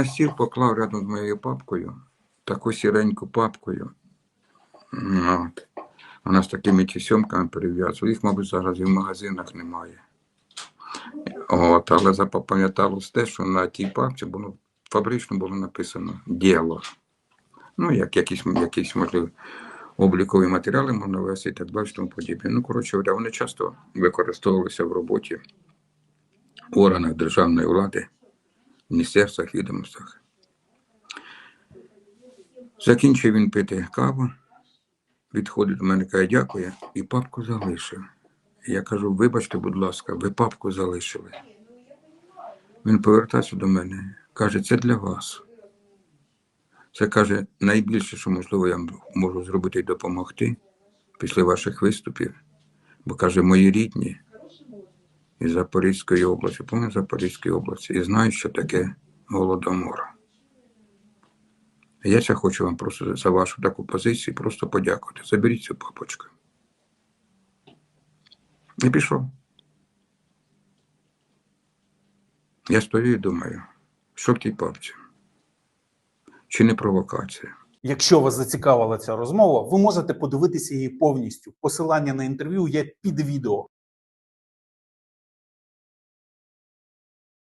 на стіл поклав рядом з моєю папкою, таку сіреньку папкою. От. Вона з такими тісьомками перев'язувала. Їх, мабуть, зараз і в магазинах немає. От, але запам'яталось те, що на тій папці було фабрично було написано діло. Ну, як якісь, якісь можливо, облікові матеріали можна вести і так далі, тому подібне. Ну, коротше вони часто використовувалися в роботі в органах державної влади, в міністерствах, відомствах. Закінчив він пити каву, відходить до мене, каже, дякую, і папку залишив. Я кажу, вибачте, будь ласка, ви папку залишили. Він повертається до мене, каже, це для вас. Це каже, найбільше, що можливо я можу зробити і допомогти після ваших виступів. Бо каже, мої рідні із Запорізької області, повне Запорізької області, і знають, що таке голодомор. Я ще хочу вам просто за вашу таку позицію просто подякувати. Заберіть цю папочку. І пішов. Я стою і думаю, що в тій папці? Чи не провокація? Якщо вас зацікавила ця розмова, ви можете подивитися її повністю. Посилання на інтерв'ю є під відео.